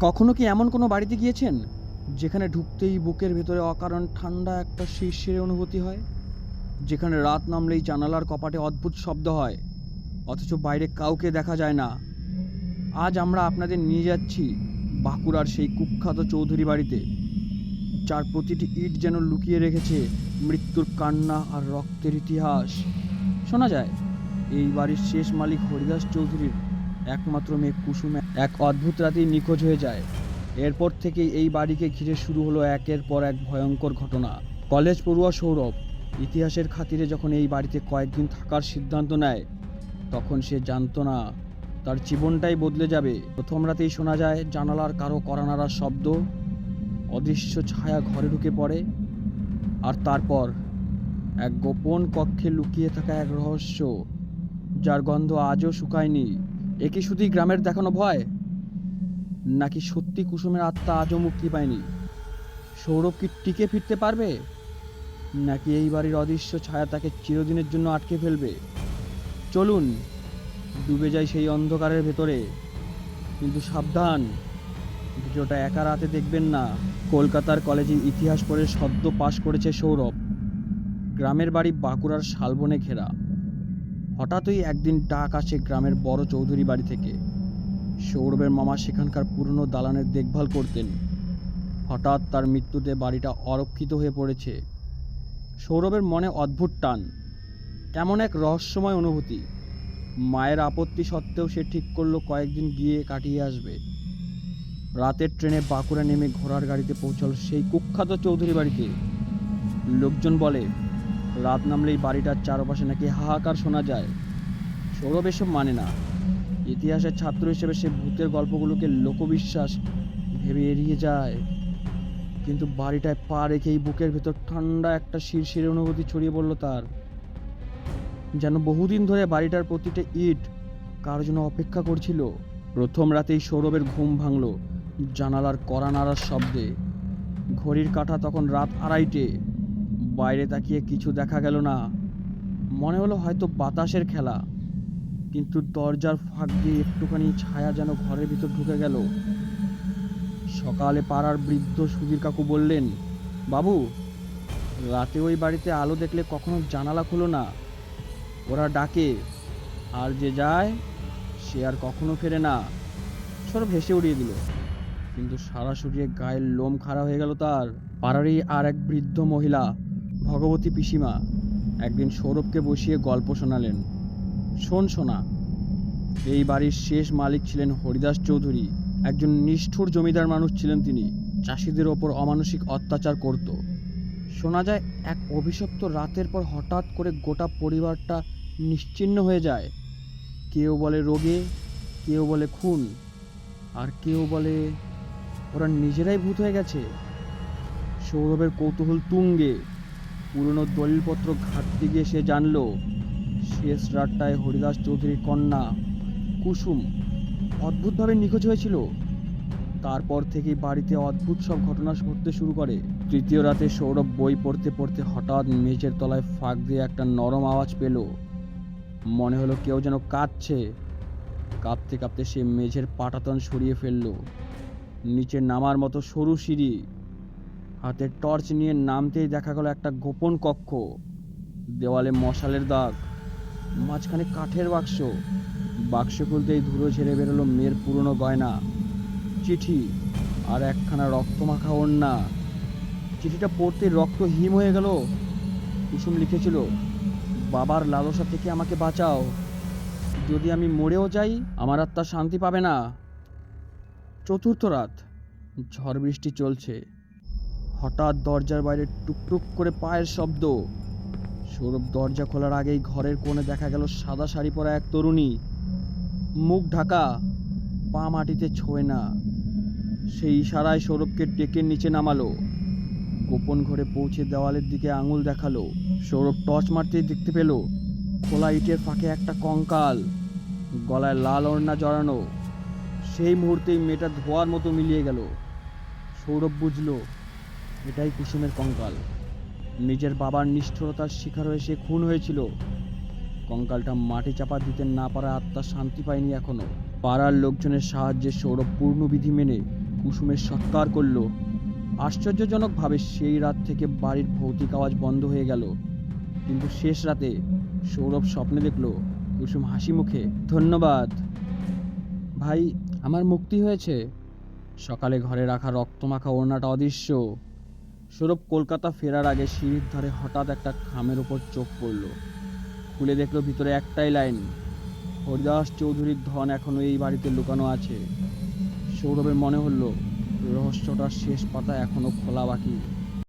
কখনো কি এমন কোনো বাড়িতে গিয়েছেন যেখানে ঢুকতেই বুকের ভেতরে অকারণ ঠান্ডা একটা শীর্ষের অনুভূতি হয়? যেখানে রাত নামলেই জানালার কপাটে অদ্ভুত শব্দ হয়, অথচ বাইরে কাউকে দেখা যায় না। আজ আমরা আপনাদের নিয়ে যাচ্ছি বাঁকুড়ার সেই কুখ্যাত চৌধুরী বাড়িতে, যার প্রতিটি ইট যেন লুকিয়ে রেখেছে মৃত্যুর কান্না আর রক্তের ইতিহাস। শোনা যায়, এই বাড়ির শেষ মালিক হরিদাস চৌধুরীর একমাত্র মেয়ে কুসুম এক অদ্ভুত রাতেই নিখোঁজ হয়ে যায়। এরপর থেকেই এই বাড়িকে ঘিরে শুরু হলো একের পর এক ভয়ঙ্কর ঘটনা। কলেজ পড়ুয়া সৌরভ ইতিহাসের খাতিরে যখন এই বাড়িতে কয়েকদিন থাকার সিদ্ধান্ত নেয়, তখন সে জানতো না তার জীবনটাই বদলে যাবে। প্রথম রাতেই শোনা যায়, জানালার কারও করানাড়ার শব্দ, অদৃশ্য ছায়া ঘরে ঢুকে পড়ে, আর তারপর এক গোপন কক্ষে লুকিয়ে থাকা এক রহস্য, যার গন্ধ আজও শুকায়নি। এ কি শুধুই গ্রামের দেখানো ভয়? নাকি সত্যি কুসুমের আত্মা আজও মুক্তি পায়নি? সৌরভ কি টিকে ফিরতে পারবে? নাকি এই বাড়ির অদৃশ্য ছায়া তাকে চিরদিনের জন্য আটকে ফেলবে? চলুন, ডুবে যাই সেই অন্ধকারের ভেতরে। কিন্তু সাবধান, ভিডিওটা একা রাতে দেখবেন না। কলকাতার কলেজে ইতিহাস পড়ে সদ্য পাশ করেছে সৌরভ। গ্রামের বাড়ি বাঁকুড়ার শালবনে ঘেরা। হঠাৎই একদিন ডাক আসে গ্রামের বড় চৌধুরী বাড়ি থেকে। সৌরভের মামা সেখানকার পুরনো দালানের দেখভাল করতেন। হঠাৎ তার মৃত্যুতে বাড়িটা অরক্ষিত হয়ে পড়েছে। সৌরভের মনে অদ্ভুত টান কেমন এক রহস্যময় অনুভূতি। মায়ের আপত্তি সত্ত্বেও সে ঠিক করল কয়েকদিন গিয়ে কাটিয়ে আসবে। রাতের ট্রেনে বাঁকুড়া নেমে ঘোড়ার গাড়িতে পৌঁছালো সেই কুখ্যাত চৌধুরী বাড়িতে। লোকজন বলে রাত নামলেই বাড়িটার চারপাশে নাকি হাহাকার শোনা যায়। সৌরভ এসব মানে না। ইতিহাসের ছাত্র হিসেবে সে ভূতের গল্পগুলোকে লোকবিশ্বাস ভেবে এড়িয়ে যায়। কিন্তু বাড়িটায় পা রেখেই বুকের ভেতর ঠান্ডা একটা শিরশির অনুভূতি ছড়িয়ে পড়ল তার। যেন বহুদিন ধরে বাড়িটার প্রতিটা ইট কার জন্য অপেক্ষা করছিল। প্রথম রাতেই সৌরভের ঘুম ভাঙল, জানালার কড়া নাড়ার শব্দে। ঘড়ির কাঁটা তখন রাত আড়াইটে। বাইরে তাকিয়ে কিছু দেখা গেল না। মনে হলো হয়তো বাতাসের খেলা, কিন্তু দরজার ফাঁক দিয়ে একটুখানি ছায়া যেন ঘরের ভিতর ঢুকে গেল। সকালে পাড়ার বৃদ্ধ সুধীর কাকু বললেন, বাবু, রাতে ওই বাড়িতে আলো দেখলে কখনো জানালা খুলো না। ওরা ডাকে, আর যে যায়, সে আর কখনো ফেরে না। সৌরভ হেসে উড়িয়ে দিল। কিন্তু সারা শরীরে গায়ের লোম খাড়া হয়ে গেল তার। পাড়ারই আর এক বৃদ্ধ মহিলা, ভগবতী পিসিমা, একদিন সৌরভকে বসিয়ে গল্প শোনালেন। শোন শোনা এই বাড়ির শেষ মালিক ছিলেন হরিদাস চৌধুরী। একজন নিষ্ঠুর জমিদার মানুষ ছিলেন তিনি, চাষিদের ওপর অমানসিক অত্যাচার করত। শোনা যায়, এক অভিশপ্ত রাতের পর হঠাৎ করে গোটা পরিবারটা নিশ্চিহ্ন হয়ে যায়। কেউ বলে রোগে, কেউ বলে খুন, আর কেউ বলে ওরা নিজেরাই ভূত হয়ে গেছে। সৌরভের কৌতূহল তুঙ্গে। পুরনো দলিলপত্র ঘাটতে গিয়ে সে জানলো, শেষ রাতটায় হরিদাস চৌধুরীর কন্যা কুসুম অদ্ভুতভাবে নিখোঁজ হয়েছিল। তারপর থেকেই বাড়িতে অদ্ভুত সব ঘটনা ঘটতে শুরু করে। তৃতীয় রাতে সৌরভ বই পড়তে পড়তে হঠাৎ মেঝের তলায় ফাঁক দিয়ে একটা নরম আওয়াজ পেল। মনে হলো কেউ যেন কাঁদছে। কাঁপতে কাঁপতে সে মেঝের পাটাতন সরিয়ে ফেলল। নিচে নামার মতো সরু সিঁড়ি। হাতে টর্চ নিয়ে নামতেই দেখা গেল একটা গোপন কক্ষ। দেওয়ালে মশালের দাগ, মাঝখানে কাঠের বাক্স। বাক্স খুলতেই ধুলো ঝেড়ে বেরোলো মেয়ের পুরনো গয়না। চিঠি আর একখানা রক্তমাখা ওড়না। চিঠিটা পড়তে রক্ত হিম হয়ে গেল। কুসুম লিখেছিল, বাবার লালসা থেকে আমাকে বাঁচাও। যদি আমি মরেও যাই, আমার আত্মা শান্তি পাবে না। চতুর্থ রাত। ঝড় বৃষ্টি চলছে। হঠাৎ দরজার বাইরে টুকটুক করে পায়ের শব্দ। সৌরভ দরজা খোলার আগেই ঘরের কোণে দেখা গেল সাদা শাড়ি পরা এক তরুণী। মুখ ঢাকা, পা মাটিতে ছোঁয় না। সেই ইশারায় সৌরভকে ডেকে নিচে নামালো। গোপন ঘরে পৌঁছে দেওয়ালের দিকে আঙুল দেখাল। সৌরভ টর্চ মারতেই দেখতে পেল, খোলা ইটের ফাঁকে একটা কঙ্কাল। গলায় লাল ওড়না জড়ানো। সেই মুহূর্তেই মেয়েটা ধোয়ার মতো মিলিয়ে গেল। সৌরভ বুঝল, এটাই কুসুমের কঙ্কাল। নিজের বাবার নিষ্ঠুরতার শিকার হয়ে সে খুন হয়েছিল। কঙ্কালটা মাটি চাপা দিতে না পারা আত্মা শান্তি পায়নি এখনও। পাড়ার লোকজনের সাহায্যে সৌরভ পূর্ণ বিধি মেনে কুসুমের সৎকার করল। আশ্চর্যজনকভাবে সেই রাত থেকে বাড়ির ভৌতিক আওয়াজ বন্ধ হয়ে গেল। কিন্তু শেষ রাতে সৌরভ স্বপ্নে দেখল কুসুম হাসি মুখে, ধন্যবাদ ভাই, আমার মুক্তি হয়েছে। সকালে ঘরে রাখা রক্তমাখা ওড়নাটা অদৃশ্য। সৌরভ কলকাতা ফেরার আগে সিঁড়ির ধারে হঠাৎ একটা খামের ওপর চোখ পড়ল। খুলে দেখল ভিতরে একটাই লাইন, হরিদাস চৌধুরীর ধন এখনও এই বাড়িতে লুকানো আছে। সৌরভের মনে হলো, রহস্যটার শেষ পাতা এখনও খোলা বাকি।